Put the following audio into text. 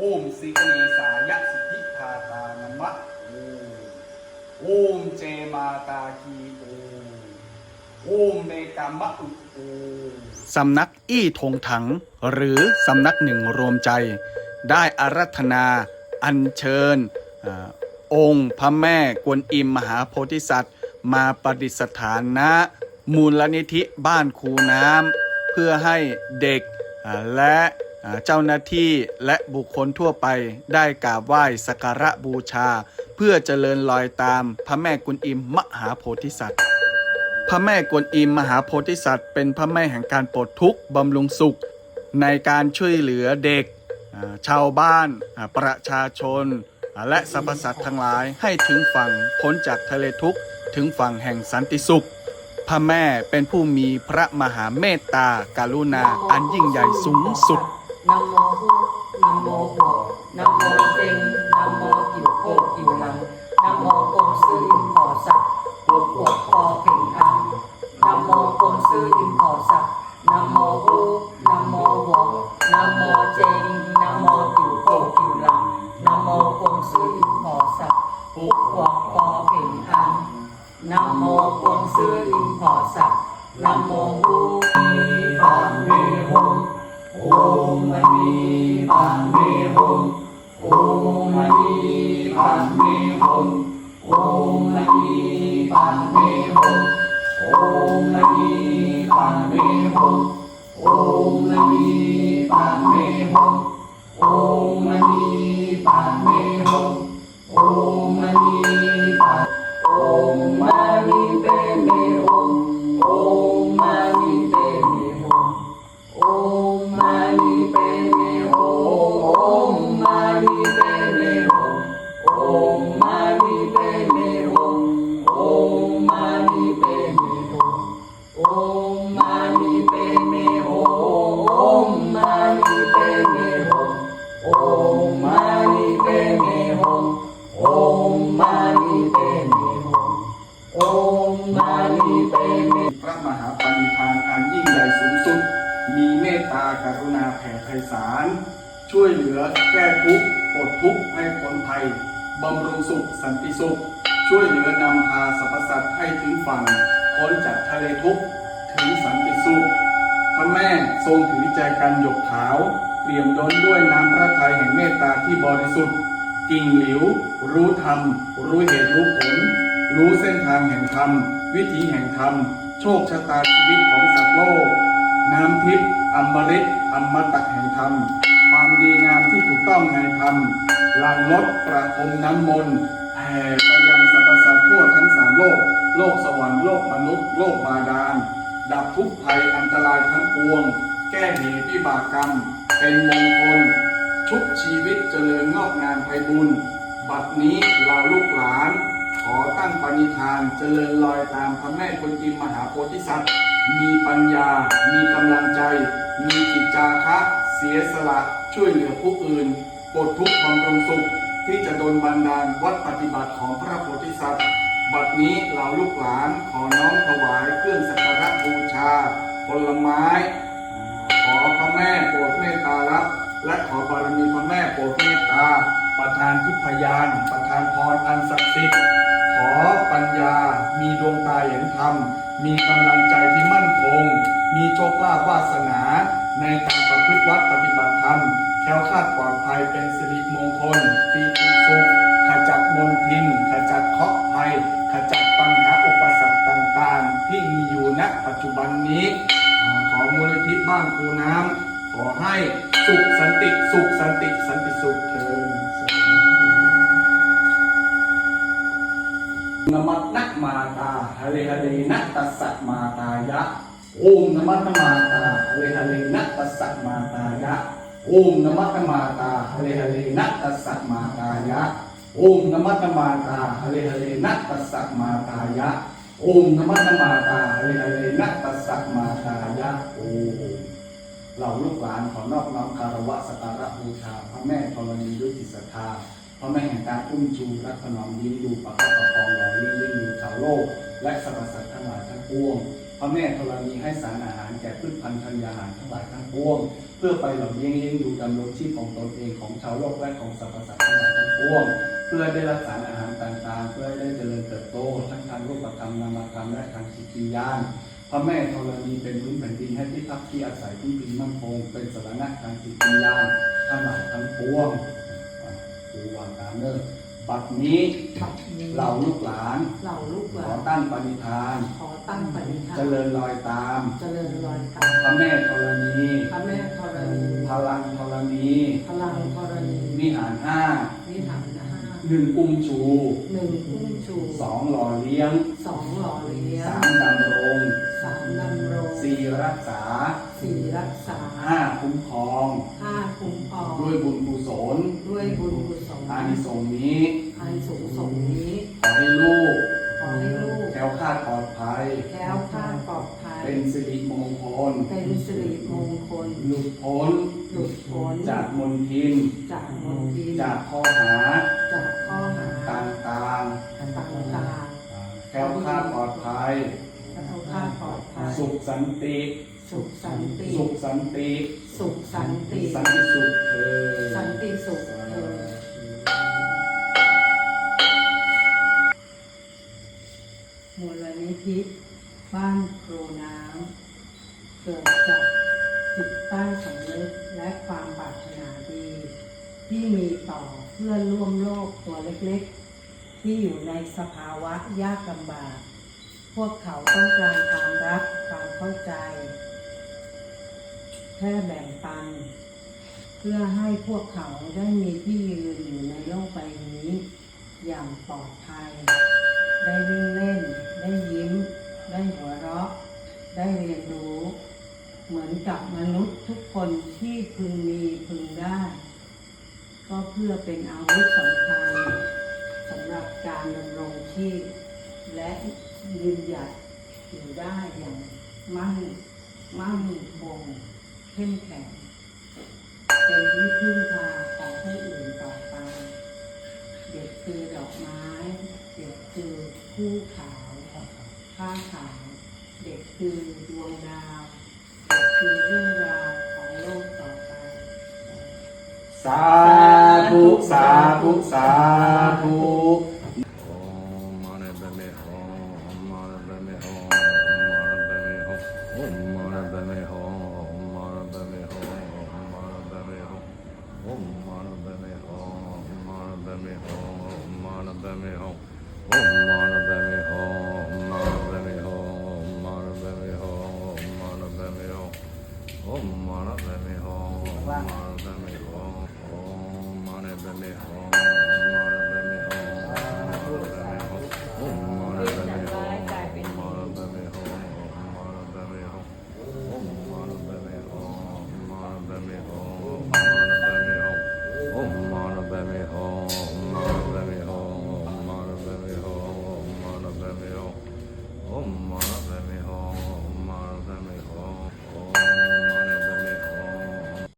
โอมสิกเนสายะสิทธิพาตานมะโอมโอมเจมาตาคีโอมโอมเมกามะอุโอมสำนักอี้ทงถัง หรือสำนักหนึ่งรวมใจ ได้อารัธนา อัญเชิญอองค์พระแม่กวนอิมมหาโพธิสัตว์ มาประดิษฐานณมูลนิธิบ้านคูน้ำเพื่อให้เด็กและ เจ้าหน้าที่และบุคคลทั่วไปได้กราบไหว้สักการะบูชา เพื่อเจริญรอยตามพระแม่กุนอิมมหาโพธิสัตว์ พระแม่กวนอิมมหาโพธิสัตว์ เป็นพระแม่แห่งการปลดทุกข์บำรุงสุข ในการช่วยเหลือเด็กชาวบ้านประชาชน และสรรพสัตว์ทั้งหลายให้ถึงฝั่งพ้นจากทะเลทุกข์ถึงฝั่งแห่งสันติสุขพระแม่เป็นผู้มีพระมหาเมตตากรุณาอันยิ่งใหญ่สูงสุด นะโมพุนะโมโหนะโมเซงนะโมกิวโกกิวลังนะโมกงซื้ออินขอสักปวดปวดคอเพ่งอังนะโมกงซื้ออินขอสักนะโมพุนะโมโหนะโมเจงนะโมกิวโกกิวลังนะโมกงซื้ออินขอสักปวดปวดคอเพ่งอังนะโมกงซื้ออินขอสักนะโมพุมีปันเมหง Om Mani Padme Hum Om Mani Padme Hum Om Mani Padme Hum Om Mani Padme Hum Om Mani Padme Hum Om Mani Padme Hum Om พระมหาปณิธานอันยิ่งใหญ่สูงสุด มีเมตตากรุณาแผ่ไพศาล ช่วยเหลือแก้ทุกข์ปลดทุกข์ให้พ้นภัยบำรุงสุขสันติสุข ช่วยเหลือนำพาสรรพสัตว์ให้ถึงฝั่งพ้นจากทะเลทุกข์ถึงสันติสุข พระแม่ทรงถือใจกันหยกขาว เปี่ยมล้นด้วยน้ำพระทัยแห่งเมตตาที่บริสุทธิ์กิ่งหลิว รู้ธรรม รู้เหตุรู้ผล รู้เส้นทางแห่งธรรม วิถีแห่งธรรม โชคชะตาชีวิตของสัตว์โลก น้ำทิพย์อมฤตอมตะแห่งธรรม ความดีงามที่ถูกต้องในธรรมหลังลดประพรมน้ำมนต์แผ่ไปยังสรรพสัตว์ทั่วทั้งสามโลก โลกสวรรค์โลกมนุษย์ โลกบาดาล ดับทุกภัยอันตรายทั้งปวง แก้เหตุวิบากกรรม เป็นมงคลชุบชีวิตเจริญงอกงามไพบุญบัดนี้เราลูกหลาน อตั้งปณิธานเจริญรอยตามพระแม่กุณอิมมหาโพธิสัตว์ มีปัญญา มีกำลังใจ มีจิตจาคะ เสียสละช่วยเหลือผู้อื่นปลดทุกข์บำรุงสุข ที่จะโดนบันดาลวัดปฏิบัติของพระโพธิสัตว์ บัดนี้เราลูกหลานขอน้อมถวายเครื่องสักการะบูชาผลไม้ ขอพระแม่โปรดเมตตารับและขอบารมีพระแม่โปรดเมตตาประทานทิพยาน ประทานพรอันศักดิ์สิทธิ์ ขอปัญญา มีดวงตาเห็นธรรม มีกำลังใจที่มั่นคง มีโชคลาภวาสนา ในการประพฤติวัดปฏิบัติธรรม แค้วคลาดปลอดภัยเป็นสิริมงคล ปีติสุข ขจัดมลทิน ขจัดเคราะห์ภัย ขจัดปัญหาอุปสรรคต่างๆ ที่มีอยู่ณปัจจุบันนี้ ขอมูลนิธิบ้านคูน้ำขอให้สุขสันติสุขสันติสันติสุขเถิด นมัตนะมาตาฮะเลฮะเลนะตัสสะมาตายะโอมนมัตนะมาตาฮะเลฮะเลนะตัสสะมาตายะโอมนมัตนะมาตาฮะเลฮะเลนะตัสสะมาตายะโอมนมัตนะมาตาฮะเลฮะเลนะตัสสะมาตายะโอมนมัตนมาตาฮะเลฮะเลนะตัสสะมาตายะโอมเราลูกหลานขอนอบน้อมคารวะสักการะบูชาพระแม่ธรณีด้วยจิตศรัทธา พระแม่แห่งการอุ้มชูรักถนอมยิ้มดูปะคับปะคองหล่อเลี้ยงเลี้ยงดูชาวโลก และสรรพสัตว์ทั้งหลายทั้งปวงพระแม่ธรณีให้สารอาหารแก่พืชพันธุ์ธัญญาหารทั้งหลายทั้งปวง เพื่อไปหล่อเลี้ยงเลี้ยงดูดำรงชีพของตนเองของชาวโลกและของสรรพสัตว์ทั้งหลายทั้งปวง เพื่อได้รับสารอาหารต่างๆ เพื่อได้เจริญเติบโต ทั้งทางรูปธรรมนามธรรมและทางจิตวิญญาณพระแม่ธรณีเป็นพื้นแผ่นดินให้ที่พักที่อาศัยที่พิงมั่นคงเป็นสถานะทางจิตวิญญาณทั้งหลายทั้งปวงาเดนี้บัดนี้เราลูกหลานเหาลูกหขลาอตั้งปณิธาน ขอตั้งปณิธานเจริญรอยตาม เจริญรอยตามพระแม่ธรณีพระแม่ธรณีพลังธรณีพลังธรณีวิหารห้านิหารห้าหนึ่งอุ้มชูหนึ่งพุ่งชูสองหล่อเลี้ยงสองหล่อเลี้ยงสามดำรงสามดำรงสี่รักษาสี่รักษาห้าคุ้มครองห้าคุ้มครองด้วยบุญกุศลด้วยบุญกุ อานิสงส์นี้ อันสูงส่งนี้ขอให้ลูกขอให้ลูกแคล้วข้าดปลอดภัย แคล้วข้าดปลอดภัย เป็นสิริมงคล เป็นสิริมงคล หลุดพ้นหลุดพ้นจากมลทิน จากมลทินจากข้อหาจากข้อหาตต่างต่างตาๆ แคล้วคลาดปลอดภัย แคล้วคลาดปลอดภัย สุขสันติ สุขสันติ สุขสันติ สุขสันติ สันติสุขเถิสันติสุขเถิ มูลนิธิบ้านครูน้ำเกิดจากจิตใต้สำนึกและความปรารถนาดี ที่มีต่อเพื่อนร่วมโลกตัวเล็กๆ ที่อยู่ในสภาวะยากลำบาก พวกเขาต้องการความรักความเข้าใจ แค่แบ่งปัน เพื่อให้พวกเขาได้มีที่ยืนอยู่ในโลกใบนี้ อย่างปลอดภัย ได้วิ่งเล่น ได้ยิ้ม ได้หัวเราะ ได้เรียนรู้ เหมือนกับมนุษย์ทุกคนที่พึงมีพึงได้ ก็เพื่อเป็นอาวุธสำคัญสำหรับการดำรงชีพและยืนหยัดอยู่ได้อย่างมั่งมั่งคงเข้มแข็งเป็นที่พึ่งพาของผู้อื่นต่อไป เด็กคือดอกไม้ เด็กคือผู้ขาวผ้าขาวเด็กคือดวงดาวเด็กคือเรื่องราวของโลกต่อไป สาธุ สาธุ สาธุ ओम मानव में ओम मानव में ओम ओम मानव में ओम